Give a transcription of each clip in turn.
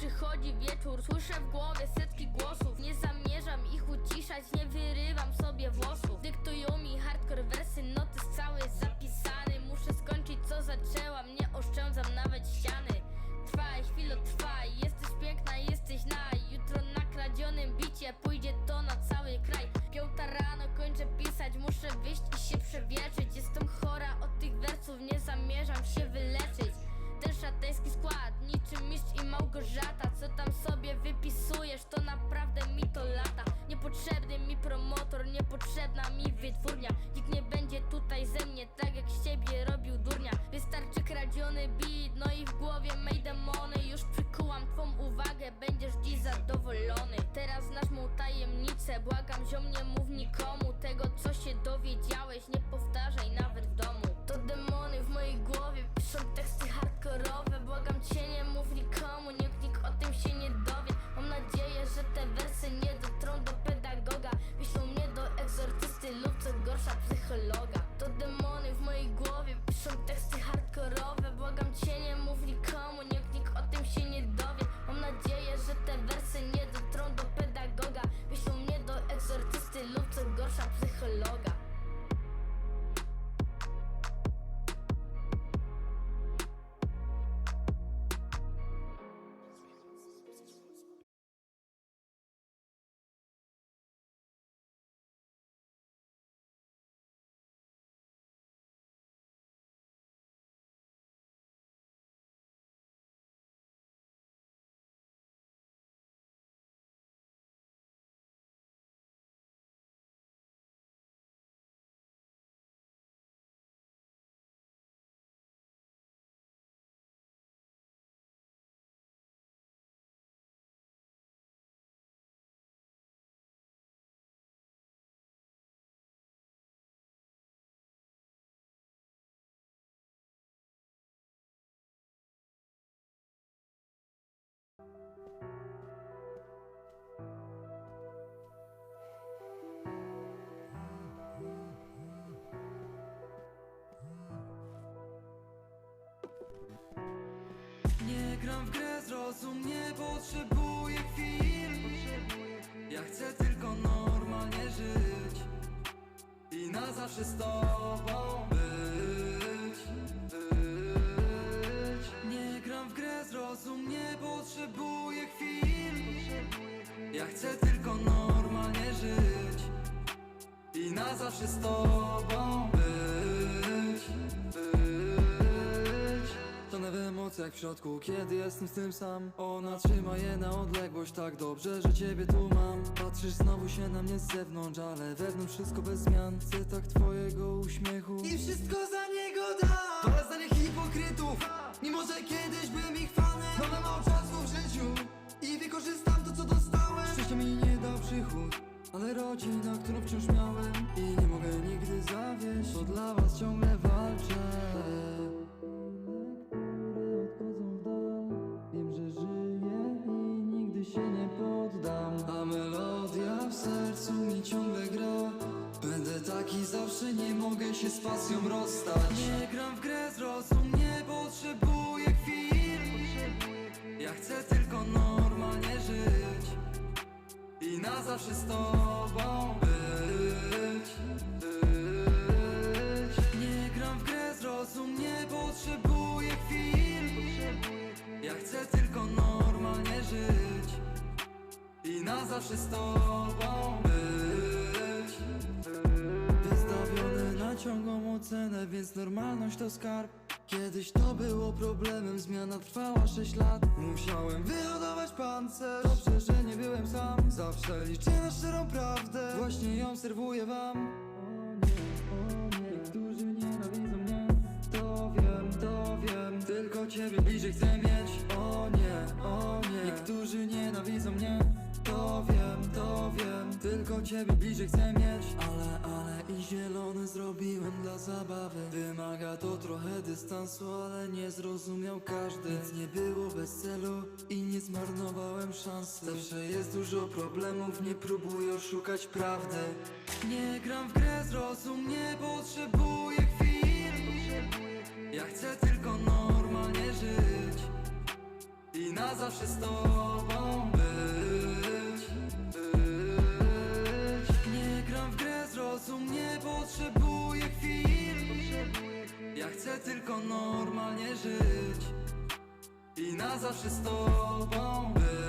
przychodzi wieczór, słyszę w głowie setki głosów. Nie zamierzam ich uciszać, nie wyrywam sobie włosów. Dyktują mi hardcore wersy, noty cały zapisany Muszę skończyć co zaczęłam, nie oszczędzam nawet ściany. Trwaj, chwilo trwaj, jesteś piękna, jesteś naj Jutro na kradzionym bicie pójdzie to na cały kraj. Piąta rano kończę pisać, muszę wyjść i się przewietrzyć błagam ziom nie mów nikomu. Tego co się dowiedziałeś, nie powtarzaj nawet w domu. To demony w mojej głowie piszą teksty hardkorowe potrzebuję chwil Ja chcę tylko normalnie żyć I na zawsze z tobą być, Nie gram w grę, zrozum, nie potrzebuję chwil Ja chcę tylko normalnie żyć I na zawsze z tobą być, Tonę w środku, kiedy jestem z tym sam. Ona trzyma je na odległość tak dobrze, że ciebie tu mam. Patrzysz znowu się na mnie z zewnątrz, ale wewnątrz wszystko bez zmian. Chcę tak twojego uśmiechu. I wszystko za niego dam. To zdanie hipokrytów. Mimo, że kiedyś byłem ich fanem Mamy mało czasu w życiu I wykorzystam to, co dostałem. Szczęście mi nie dał przychód ale rodzina, którą wciąż miałem. I nie mogę nigdy zawieść To dla was ciągle walczę ciągle gra. Będę taki zawsze, nie mogę się z pasją rozstać. Nie gram w grę, zrozum, nie potrzebuję chwil Ja chcę tylko normalnie żyć I na zawsze z tobą być, Nie gram w grę, zrozum, nie potrzebuję chwil Ja chcę tylko normalnie żyć i na zawsze z tobą być ciągłą ocenę, więc normalność to skarb. Kiedyś to było problemem, zmiana trwała 6 lat. Musiałem wyhodować pancerz. Dobrze, że nie byłem sam. Zawsze liczę na szczerą prawdę. Właśnie ją serwuję wam. O nie, o nie, niektórzy nienawidzą mnie. To wiem, to wiem. Tylko ciebie bliżej chcę mieć. O nie, o nie Niektórzy nienawidzą mnie. To wiem, to wiem. Tylko ciebie bliżej chcę mieć dystansu, ale nie zrozumiał każdy. Nic nie było bez celu i nie zmarnowałem szansy. Zawsze jest dużo problemów, nie próbuję oszukać prawdy. Nie gram w grę, zrozum, nie potrzebuję chwil Ja chcę tylko normalnie żyć i na zawsze z tobą być, być. Nie gram w grę, zrozum, nie potrzebuję chcę tylko normalnie żyć I na zawsze z tobą być,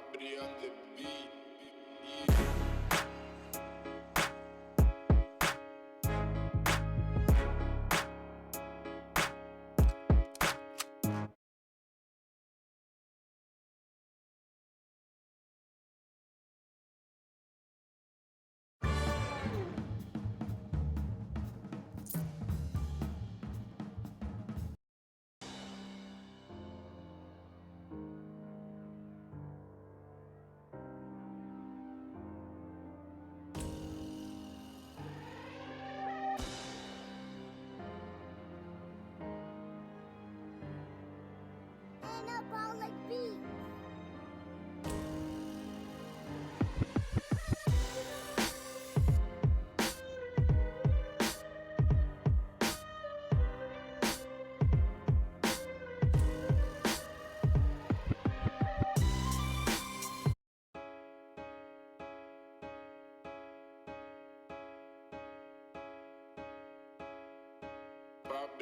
Bobby on the beat.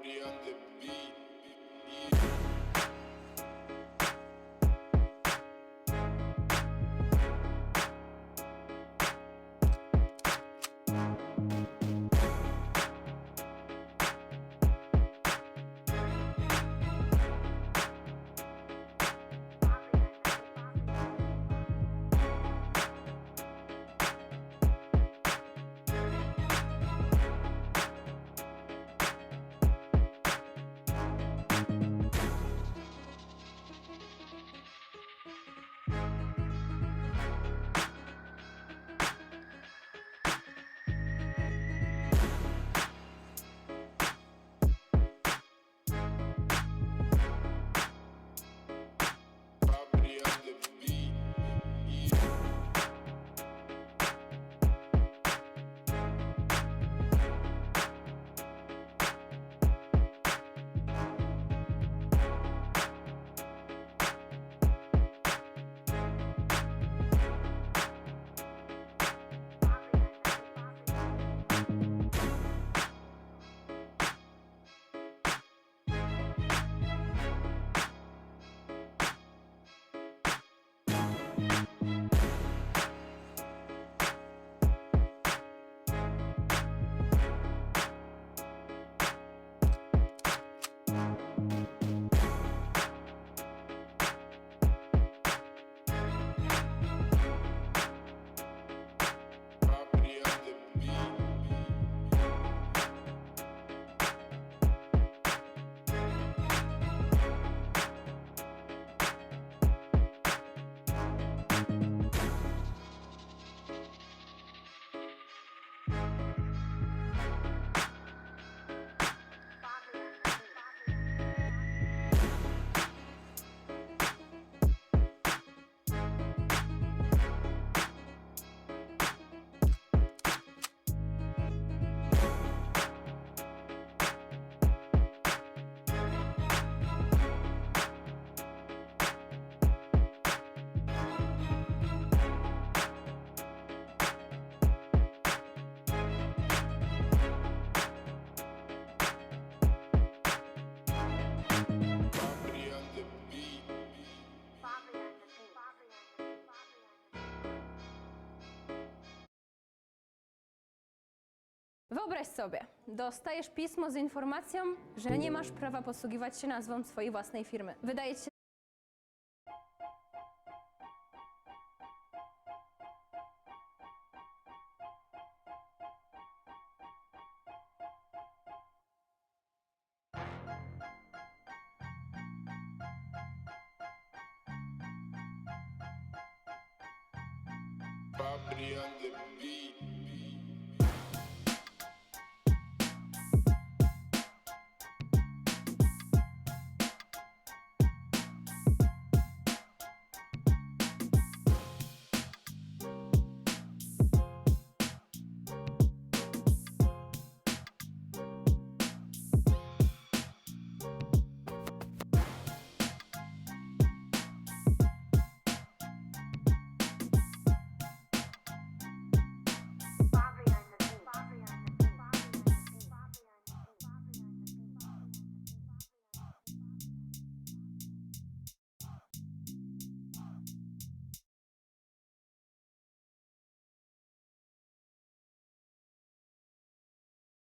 On the beat. Wyobraź sobie, dostajesz pismo z informacją, że nie masz prawa posługiwać się nazwą swojej własnej firmy. Wydaje ci się beat.